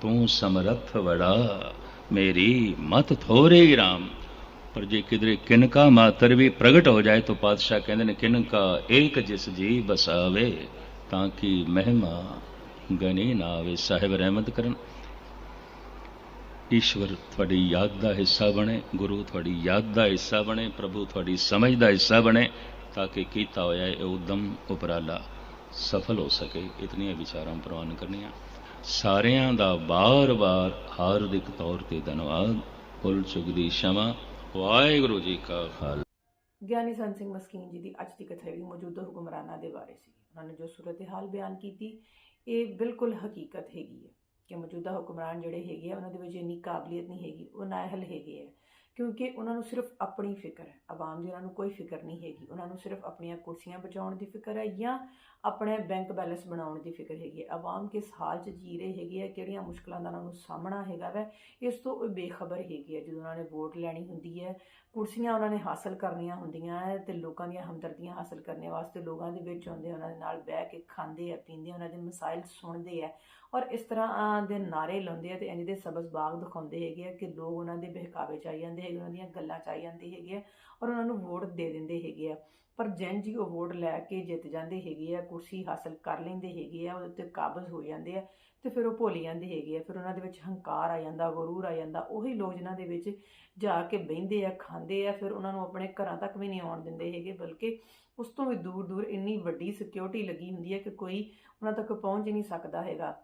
ਤੂੰ ਸਮਰੱਥ ਵੜਾ, ਮੇਰੀ ਮਤ ਥੋਰੇ ਰਾਮ। ਪਰ ਜੇ ਕਿਧਰੇ ਕਿਨਕਾ ਮਾਤਰ ਵੀ ਪ੍ਰਗਟ ਹੋ ਜਾਏ, ਤਾਂ ਪਾਤਸ਼ਾਹ ਕਹਿੰਦੇ ਨੇ, ਕਿਨਕਾ ਏਕ ਜਿਸ ਜੀ ਬਸਾਵੇ, ਤਾਂ ਕਿ ਮਹਿਮਾ ਗਨੀ ਨਾ ਆਵੇ। ਸਾਹਿਬ, ਰਹਿਮਤ ਕਰਨ। ਈਸ਼ਵਰ, ਤੁਹਾਡੀ ਯਾਦ ਦਾ ਹਿੱਸਾ ਬਣੇ, ਗੁਰੂ ਤੁਹਾਡੀ ਯਾਦ ਦਾ ਹਿੱਸਾ ਬਣੇ, ਪ੍ਰਭੂ ਤੁਹਾਡੀ ਸਮਝ ਦਾ ਹਿੱਸਾ ਬਣੇ, ਤਾਂ ਕਿ ਕੀਤਾ ਹੋਇਆ ਇਹ ਉਦਮ ਉਪਰਾਲਾ ਸਫਲ ਹੋ ਸਕੇ। ਇਤਨੀਆਂ ਵਿਚਾਰਾਂ ਪ੍ਰਵਾਨ ਕਰਨੀਆਂ। ਸਾਰਿਆਂ ਦਾ ਬਾਰ-ਬਾਰ ਹਾਰਦਿਕ ਤੌਰ ਤੇ ਧੰਨਵਾਦ। ਭੁੱਲ ਚੁੱਕ ਸ਼ਮਾ। ਵਾਹਿਗੁਰੂ ਜੀ ਕਾ ਖਾਲਸਾ। ਗਿਆਨੀ ਸੰਤ ਸਿੰਘ ਮਸਕੀਨ ਜੀ ਦੀ ਅੱਜ ਦੀ ਕਥਾ ਜਿਹੜੀ ਮੌਜੂਦਾ ਹੁਕਮਰਾਨਾਂ ਦੇ ਬਾਰੇ ਸੀ। ਉਹਨਾਂ ਨੇ ਜੋ ਸੂਰਤ-ਹਾਲ ਬਿਆਨ ਕੀਤੀ, ਇਹ ਬਿਲਕੁਲ ਹਕੀਕਤ ਹੈਗੀ ਹੈ ਕਿ ਮੌਜੂਦਾ ਹੁਕਮਰਾਨ ਜਿਹੜੇ ਹੈਗੇ ਆ, ਉਹਨਾਂ ਦੇ ਵਿੱਚ ਇੰਨੀ ਕਾਬਲੀਅਤ ਨਹੀਂ ਹੈਗੀ, ਉਹ ਨਾਅਹਲ ਹੈਗੇ ਆ। ਕਿਉਂਕਿ ਉਹਨਾਂ ਨੂੰ ਸਿਰਫ ਆਪਣੀ ਫਿਕਰ ਹੈ। ਆਵਾਮ ਦੀ ਉਹਨਾਂ ਨੂੰ ਕੋਈ ਫਿਕਰ ਨਹੀਂ ਹੈਗੀ। ਉਹਨਾਂ ਨੂੰ ਸਿਰਫ ਆਪਣੀਆਂ ਕੁਰਸੀਆਂ ਬਚਾਉਣ ਦੀ ਫਿਕਰ ਹੈ ਜਾਂ ਆਪਣੇ ਬੈਂਕ ਬੈਲੈਂਸ ਬਣਾਉਣ ਦੀ ਫਿਕਰ ਹੈਗੀ ਹੈ। ਆਵਾਮ ਕਿਸ ਹਾਲ 'ਚ ਜੀ ਰਹੇ ਹੈਗੇ ਆ ਕਿਹੜੀਆਂ ਮੁਸ਼ਕਲਾਂ ਦਾ ਉਹਨਾਂ ਨੂੰ ਸਾਹਮਣਾ ਹੈਗਾ ਵੈ, ਇਸ ਤੋਂ ਉਹ ਬੇਖਬਰ ਹੈਗੀ ਹੈ। ਜਦੋਂ ਉਹਨਾਂ ਨੇ ਵੋਟ ਲੈਣੀ ਹੁੰਦੀ ਹੈ ਕੁਰਸੀਆਂ ਉਹਨਾਂ ਨੇ ਹਾਸਲ ਕਰਨੀਆਂ ਹੁੰਦੀਆਂ ਹੈ ਤੇ ਲੋਕਾਂ ਦੀਆਂ ਹਮਦਰਦੀਆਂ ਹਾਸਲ ਕਰਨੇ ਵਾਸਤੇ ਲੋਕਾਂ ਦੇ ਵਿੱਚ ਆਉਂਦੇ ਉਹਨਾਂ ਦੇ ਨਾਲ ਬਹਿ ਕੇ ਖਾਂਦੇ ਆ, ਪੀਂਦੇ ਉਹਨਾਂ ਦੇ ਮਸਾਇਲ ਸੁਣਦੇ ਆ ਔਰ ਇਸ ਤਰ੍ਹਾਂ ਦੇ ਨਾਰੇ ਲਾਉਂਦੇ ਆ ਤੇ ਇੰਜ ਦੇ ਸਬਜ਼ ਬਾਗ ਦਿਖਾਉਂਦੇ ਹੈਗੇ ਆ ਕਿ ਲੋਕ ਉਹਨਾਂ ਦੇ ਬਹਿਕਾਵੇ ਚ ਆਈ ਜਾਂਦੇ ਹੈਗੇ, ਉਹਨਾਂ ਦੀਆਂ ਗੱਲਾਂ ਚ ਆਈ ਜਾਂਦੇ ਹੈਗੇ ਆ ਔਰ ਉਹਨਾਂ ਨੂੰ ਵੋਟ ਦੇ ਦਿੰਦੇ ਹੈਗੇ ਆ। ਪਰ ਜੈਨ ਜੀ ਉਹ ਵੋਟ ਲੈ ਕੇ ਜਿੱਤ ਜਾਂਦੇ ਹੈਗੇ ਆ, ਕੁਰਸੀ ਹਾਸਲ ਕਰ ਲੈਂਦੇ ਹੈਗੇ ਆ, ਉਹਦੇ ਉੱਤੇ ਕਾਬਜ਼ ਹੋ ਜਾਂਦੇ ਆ ਤੇ ਫਿਰ ਉਹ ਭੁੱਲ ਜਾਂਦੇ ਹੈਗੇ ਆ, ਫਿਰ ਉਹਨਾਂ ਦੇ ਵਿੱਚ ਹੰਕਾਰ ਆ ਜਾਂਦਾ, ਗਰੂਰ ਆ ਜਾਂਦਾ, ਉਹੀ ਲੋਕ ਜਿਨ੍ਹਾਂ ਦੇ ਵਿੱਚ ਜਾ ਕੇ ਬਹਿੰਦੇ ਆ, ਖਾਂਦੇ ਆ, ਫਿਰ ਉਹਨਾਂ ਨੂੰ ਆਪਣੇ ਘਰਾਂ ਤੱਕ ਵੀ ਨਹੀਂ ਆਉਣ ਦਿੰਦੇ ਹੈਗੇ, ਬਲਕਿ ਉਸ ਤੋਂ ਵੀ ਦੂਰ ਦੂਰ ਇੰਨੀ ਵੱਡੀ ਸਿਕਿਉਰਿਟੀ ਲੱਗੀ ਹੁੰਦੀ ਹੈ ਕਿ ਕੋਈ ਉਹਨਾਂ ਤੱਕ ਪਹੁੰਚ ਹੀ ਨਹੀਂ ਸਕਦਾ ਹੈਗਾ।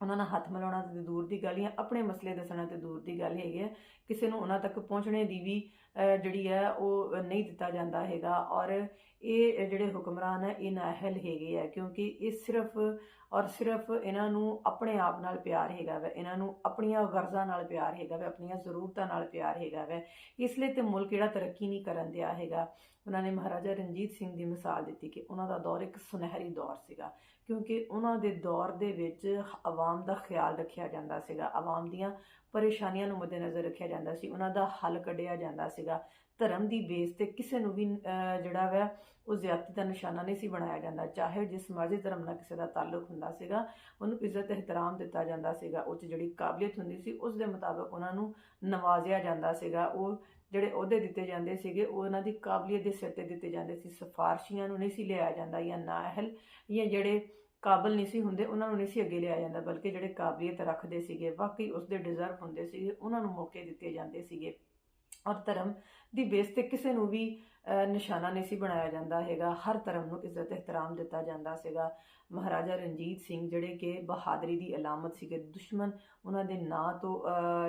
ਉਹਨਾਂ ਨਾਲ ਹੱਥ ਮਿਲਾਉਣਾ ਤੇ ਦੂਰ ਦੀ ਗੱਲ ਹੈ ਆਪਣੇ ਮਸਲੇ ਦੱਸਣਾ ਤੇ ਦੂਰ ਦੀ ਗੱਲ ਹੈਗੀ ਹੈ ਕਿਸੇ ਨੂੰ ਉਹਨਾਂ ਤੱਕ ਪਹੁੰਚਣੇ ਦੀ ਵੀ ਜਿਹੜੀ ਹੈ ਉਹ ਨਹੀਂ ਦਿੱਤਾ ਜਾਂਦਾ ਹੈਗਾ। ਔਰ ਇਹ ਜਿਹੜੇ ਹੁਕਮਰਾਨ ਹੈ ਇਹ ਨਾਹਲ ਹੈਗੇ ਆ, ਕਿਉਂਕਿ ਇਹ ਸਿਰਫ ਔਰ ਸਿਰਫ ਇਹਨਾਂ ਨੂੰ ਆਪਣੇ ਆਪ ਨਾਲ ਪਿਆਰ ਹੈਗਾ ਵੈ। ਇਹਨਾਂ ਨੂੰ ਆਪਣੀਆਂ ਗਰਜ਼ਾਂ ਨਾਲ ਪਿਆਰ ਹੈਗਾ ਵੈ, ਆਪਣੀਆਂ ਜ਼ਰੂਰਤਾਂ ਨਾਲ ਪਿਆਰ ਹੈਗਾ ਵੈ। ਇਸ ਲਈ ਤੇ ਮੁਲਕ ਜਿਹੜਾ ਤਰੱਕੀ ਨਹੀਂ ਕਰਨ ਦਿਆ ਹੈਗਾ। ਉਹਨਾਂ ਨੇ ਮਹਾਰਾਜਾ ਰਣਜੀਤ ਸਿੰਘ ਦੀ ਮਿਸਾਲ ਦਿੱਤੀ ਕਿ ਉਹਨਾਂ ਦਾ ਦੌਰ ਇੱਕ ਸੁਨਹਿਰੀ ਦੌਰ ਸੀਗਾ। ਕਿਉਂਕਿ ਉਹਨਾਂ ਦੇ ਦੌਰ ਦੇ ਵਿੱਚ ਆਵਾਮ ਦਾ ਖਿਆਲ ਰੱਖਿਆ ਜਾਂਦਾ ਸੀਗਾ। ਆਵਾਮ ਦੀਆਂ ਪਰੇਸ਼ਾਨੀਆਂ ਨੂੰ ਮੱਦੇਨਜ਼ਰ ਰੱਖਿਆ ਜਾਂਦਾ ਸੀ। ਉਹਨਾਂ ਦਾ ਹੱਲ ਕੱਢਿਆ ਜਾਂਦਾ ਸੀਗਾ। ਧਰਮ ਦੀ ਬੇਸ ਤੇ ਕਿਸੇ ਨੂੰ ਵੀ ਜਿਹੜਾ ਵਾ, ਉਹ ਜ਼ਿਆਦਤੀ ਦਾ ਨਿਸ਼ਾਨਾ ਨਹੀਂ ਸੀ ਬਣਾਇਆ ਜਾਂਦਾ। ਚਾਹੇ ਜਿਸ ਮਰਜ਼ੀ ਧਰਮ ਨਾਲ ਕਿਸੇ ਦਾ ਤਾਲੁਕ ਹੁੰਦਾ ਸੀਗਾ, ਉਹਨੂੰ ਇੱਜ਼ਤ ਇਹਤਰਾਮ ਦਿੱਤਾ ਜਾਂਦਾ ਸੀਗਾ। ਉਹ 'ਚ ਜਿਹੜੀ ਕਾਬਲੀਅਤ ਹੁੰਦੀ ਸੀ, ਉਸ ਦੇ ਮੁਤਾਬਕ ਉਹਨਾਂ ਨੂੰ ਨਵਾਜ਼ਿਆ ਜਾਂਦਾ ਸੀਗਾ। ਉਹ ਜਿਹੜੇ ਅਹੁਦੇ ਦਿੱਤੇ ਜਾਂਦੇ ਸੀਗੇ, ਉਹ ਉਹਨਾਂ ਦੀ ਕਾਬਲੀਅਤ ਦੇ ਸਿਰ ਤੇ ਦਿੱਤੇ ਜਾਂਦੇ ਸੀ। ਸਿਫਾਰਸ਼ੀਆਂ ਨੂੰ ਨਹੀਂ ਸੀ ਲਿਆਇਆ ਜਾਂਦਾ ਜਾਂ ਨਾਅਹਲ ਜਾਂ ਜਿਹੜੇ ਕਾਬਲ ਨਹੀਂ ਸੀ ਹੁੰਦੇ, ਉਹਨਾਂ ਨੂੰ ਨਹੀਂ ਸੀ ਅੱਗੇ ਲਿਆਇਆ ਜਾਂਦਾ, ਬਲਕਿ ਜਿਹੜੇ ਕਾਬਲੀਅਤ ਰੱਖਦੇ ਸੀਗੇ, ਵਾਕਈ ਉਸ ਦੇ ਡਿਜ਼ਰਵ ਹੁੰਦੇ ਸੀਗੇ, ਉਹਨਾਂ ਨੂੰ ਮੌਕੇ ਦਿੱਤੇ ਜਾਂਦੇ ਸੀਗੇ। ਔਰ ਧਰਮ ਦੀ ਬੇਸ ਤੇ ਕਿਸੇ ਨੂੰ ਵੀ ਨਿਸ਼ਾਨਾ ਨਹੀਂ ਸੀ ਬਣਾਇਆ ਜਾਂਦਾ ਹੈਗਾ। ਹਰ ਧਰਮ ਨੂੰ ਇੱਜ਼ਤ, ਇਹਤਰਾਮ ਦਿੱਤਾ ਜਾਂਦਾ ਸੀਗਾ। ਮਹਾਰਾਜਾ ਰਣਜੀਤ ਸਿੰਘ ਜਿਹੜੇ ਕਿ ਬਹਾਦਰੀ ਦੀ ਅਲਾਮਤ ਸੀਗੇ, ਦੁਸ਼ਮਣ ਉਹਨਾਂ ਦੇ ਨਾਂ ਤੋਂ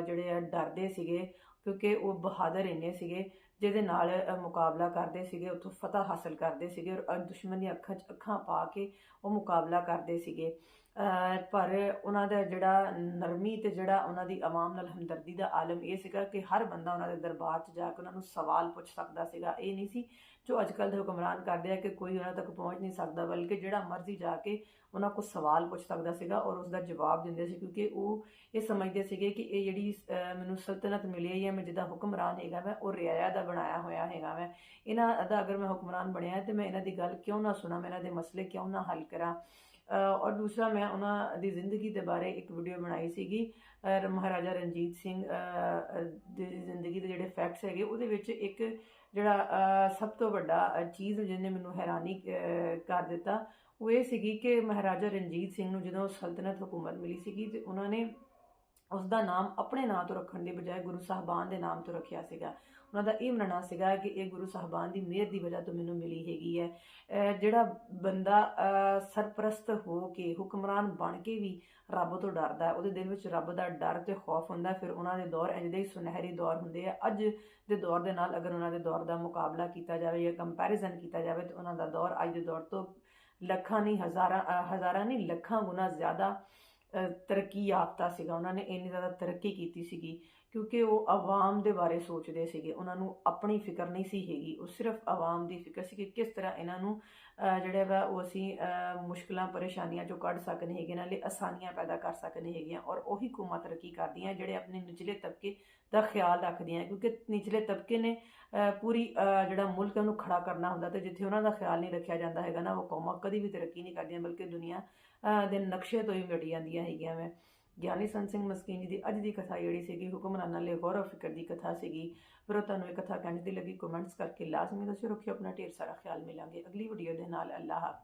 ਜਿਹੜੇ ਆ, ਡਰਦੇ ਸੀਗੇ। ਕਿਉਂਕਿ ਉਹ ਬਹਾਦਰ ਇੰਨੇ ਸੀਗੇ, ਜਿਹਦੇ ਨਾਲ ਮੁਕਾਬਲਾ ਕਰਦੇ ਸੀਗੇ, ਉੱਥੋਂ ਫਤਹ ਹਾਸਲ ਕਰਦੇ ਸੀਗੇ ਔਰ ਦੁਸ਼ਮਣ ਦੀਆਂ ਅੱਖਾਂ 'ਚ ਅੱਖਾਂ ਪਾ ਕੇ ਉਹ ਮੁਕਾਬਲਾ ਕਰਦੇ ਸੀਗੇ। ਪਰ ਉਹਨਾਂ ਦਾ ਜਿਹੜਾ ਨਰਮੀ ਤੇ ਜਿਹੜਾ ਉਹਨਾਂ ਦੀ ਆਵਾਮ ਨਾਲ ਹਮਦਰਦੀ ਦਾ ਆਲਮ ਇਹ ਸੀਗਾ ਕਿ ਹਰ ਬੰਦਾ ਉਹਨਾਂ ਦੇ ਦਰਬਾਰ 'ਚ ਜਾ ਕੇ ਉਹਨਾਂ ਨੂੰ ਸਵਾਲ ਪੁੱਛ ਸਕਦਾ ਸੀਗਾ। ਇਹ ਨਹੀਂ ਸੀ ਜੋ ਅੱਜ ਕੱਲ੍ਹ ਦੇ ਹੁਕਮਰਾਨ ਕਰਦੇ ਆ ਕਿ ਕੋਈ ਉਹਨਾਂ ਤੱਕ ਪਹੁੰਚ ਨਹੀਂ ਸਕਦਾ, ਬਲਕਿ ਜਿਹੜਾ ਮਰਜ਼ੀ ਜਾ ਕੇ ਉਹਨਾਂ ਕੋਲ ਸਵਾਲ ਪੁੱਛ ਸਕਦਾ ਸੀਗਾ ਔਰ ਉਸ ਦਾ ਜਵਾਬ ਦਿੰਦੇ ਸੀ, ਕਿਉਂਕਿ ਉਹ ਇਹ ਸਮਝਦੇ ਸੀਗੇ ਕਿ ਇਹ ਜਿਹੜੀ ਮੈਨੂੰ ਸਲਤਨਤ ਮਿਲੀ ਹੈ ਜਾਂ ਮੈਂ ਜਿੱਦਾਂ ਹੁਕਮਰਾਨ ਹੈਗਾ ਮੈਂ, ਉਹ ਰਿਆਇਆ ਦਾ ਬਣਾਇਆ ਹੋਇਆ ਹੈਗਾ ਮੈਂ। ਇਹਨਾਂ ਦਾ ਅਗਰ ਮੈਂ ਹੁਕਮਰਾਨ ਬਣਿਆ ਤੇ ਮੈਂ ਇਹਨਾਂ ਦੀ ਗੱਲ ਕਿਉਂ ਨਾ ਸੁਣਾ, ਮੈਂ ਇਹਨਾਂ ਦੇ ਮਸਲੇ ਕਿਉਂ ਨਾ ਹੱਲ ਕਰਾਂ? ਔਰ ਦੂਸਰਾ ਮੈਂ ਉਹਨਾਂ ਦੀ ਜ਼ਿੰਦਗੀ ਦੇ ਬਾਰੇ ਇੱਕ ਵੀਡੀਓ ਬਣਾਈ ਸੀਗੀ ਮਹਾਰਾਜਾ ਰਣਜੀਤ ਸਿੰਘ ਦੀ ਜ਼ਿੰਦਗੀ ਦੇ ਜਿਹੜੇ ਫੈਕਟਸ ਹੈਗੇ, ਉਹਦੇ ਵਿੱਚ ਇੱਕ ਜਿਹੜਾ ਸਭ ਤੋਂ ਵੱਡਾ ਚੀਜ਼ ਜਿਹਨੇ ਮੈਨੂੰ ਹੈਰਾਨੀ ਕਰ ਦਿੱਤਾ, ਉਹ ਇਹ ਸੀਗੀ ਕਿ ਮਹਾਰਾਜਾ ਰਣਜੀਤ ਸਿੰਘ ਨੂੰ ਜਦੋਂ ਸਲਤਨਤ ਹਕੂਮਤ ਮਿਲੀ ਸੀਗੀ ਤੇ ਉਹਨਾਂ ਨੇ ਉਸ ਦਾ ਨਾਮ ਆਪਣੇ ਨਾਂ ਤੋਂ ਰੱਖਣ ਦੀ ਬਜਾਏ ਗੁਰੂ ਸਾਹਿਬਾਨ ਦੇ ਨਾਮ ਤੋਂ ਰੱਖਿਆ ਸੀਗਾ। ਉਹਨਾਂ ਦਾ ਇਹ ਮੰਨਣਾ ਸੀਗਾ ਕਿ ਇਹ ਗੁਰੂ ਸਾਹਿਬਾਨ ਦੀ ਮਿਹਰ ਦੀ ਵਜ੍ਹਾ ਤੋਂ ਮੈਨੂੰ ਮਿਲੀ ਹੈਗੀ ਹੈ। ਜਿਹੜਾ ਬੰਦਾ ਸਰਪ੍ਰਸਤ ਹੋ ਕੇ, ਹੁਕਮਰਾਨ ਬਣ ਕੇ ਵੀ ਰੱਬ ਤੋਂ ਡਰਦਾ ਉਹਦੇ ਦਿਲ ਵਿੱਚ ਰੱਬ ਦਾ ਡਰ ਤੇ ਖੌਫ ਹੁੰਦਾ ਫਿਰ ਉਹਨਾਂ ਦੇ ਦੌਰ ਇੰਜ ਦੇ ਹੀ ਸੁਨਹਿਰੀ ਦੌਰ ਹੁੰਦੇ ਆ। ਅੱਜ ਦੇ ਦੌਰ ਦੇ ਨਾਲ ਅਗਰ ਉਹਨਾਂ ਦੇ ਦੌਰ ਦਾ ਮੁਕਾਬਲਾ ਕੀਤਾ ਜਾਵੇ ਜਾਂ ਕੰਪੈਰੀਜ਼ਨ ਕੀਤਾ ਜਾਵੇ ਤਾਂ ਉਹਨਾਂ ਦਾ ਦੌਰ ਅੱਜ ਦੇ ਦੌਰ ਤੋਂ ਲੱਖਾਂ ਨਹੀਂ, ਹਜ਼ਾਰਾਂ ਹਜ਼ਾਰਾਂ ਨਹੀਂ, ਲੱਖਾਂ ਗੁਣਾ ਜ਼ਿਆਦਾ ਤਰੱਕੀ ਯਾਫਤਾ ਸੀਗਾ। ਉਹਨਾਂ ਨੇ ਇੰਨੀ ਜ਼ਿਆਦਾ ਤਰੱਕੀ ਕੀਤੀ ਸੀਗੀ। ਕਿਉਂਕਿ ਉਹ ਆਵਾਮ ਦੇ ਬਾਰੇ ਸੋਚਦੇ ਸੀਗੇ, ਉਹਨਾਂ ਨੂੰ ਆਪਣੀ ਫਿਕਰ ਨਹੀਂ ਸੀ ਹੈਗੀ। ਉਹ ਸਿਰਫ ਆਵਾਮ ਦੀ ਫਿਕਰ ਸੀ ਕਿ ਕਿਸ ਤਰ੍ਹਾਂ ਇਹਨਾਂ ਨੂੰ, ਅਹ, ਜਿਹੜਾ ਵਾ ਉਹ ਅਸੀਂ ਮੁਸ਼ਕਲਾਂ, ਪਰੇਸ਼ਾਨੀਆਂ ਚੋਂ ਕੱਢ ਸਕਨੇ ਹੈਗੇ ਇਹਨਾਂ ਲਈ ਆਸਾਨੀਆਂ ਪੈਦਾ ਕਰ ਸਕਨੇ ਹੈਗੀਆਂ ਔਰ ਉਹੀ ਕੌਮਾਂ ਤਰੱਕੀ ਕਰਦੀਆਂ ਜਿਹੜੇ ਆਪਣੇ ਨਿਚਲੇ ਤਬਕੇ ਦਾ ਖਿਆਲ ਰੱਖਦੀਆਂ ਕਿਉਂਕਿ ਨਿਚਲੇ ਤਬਕੇ ਨੇ ਪੂਰੀ ਜਿਹੜਾ ਮੁਲਕ ਨੂੰ ਖੜਾ ਕਰਨਾ ਹੁੰਦਾ ਤੇ ਜਿੱਥੇ ਉਹਨਾਂ ਦਾ ਖਿਆਲ ਨਹੀਂ ਰੱਖਿਆ ਜਾਂਦਾ ਹੈਗਾ ਨਾ, ਉਹ ਕੌਮਾਂ ਕਦੀ ਵੀ ਤਰੱਕੀ ਨਹੀਂ ਕਰਦੀਆਂ, ਬਲਕਿ ਦੁਨੀਆ ਦੇ ਨਕਸ਼ੇ ਤੋਂ ਹੀ ਮਿਟ ਜਾਂਦੀਆਂ ਹੈਗੀਆਂ ਵੇ। ਗਿਆਨੀ ਸੰਤ ਸਿੰਘ ਮਸਕੀਨ ਜੀ ਦੀ ਅੱਜ ਦੀ ਕਥਾ ਜਿਹੜੀ ਸੀਗੀ, ਹੁਕਮਰਾਨਾਂ ਲਈ ਗੌਰਵ ਫਿਕਰ ਦੀ ਕਥਾ ਸੀਗੀ। ਫਿਰ ਉਹ ਤੁਹਾਨੂੰ ਇਹ ਕਥਾ ਕਿੰਝ ਦੀ ਲੱਗੀ, ਕਮੈਂਟਸ ਕਰਕੇ ਲਾਜ਼ਮੀ ਦੱਸਿਓ, ਰੱਖਿਓ, ਆਪਣਾ ਢੇਰ ਸਾਰਾ ਖਿਆਲ ਮਿਲਾਂਗੇ। ਅਗਲੀ ਵੀਡੀਓ ਦੇ ਨਾਲ ਅੱਲਾਹ ਹਾਫਿਜ਼।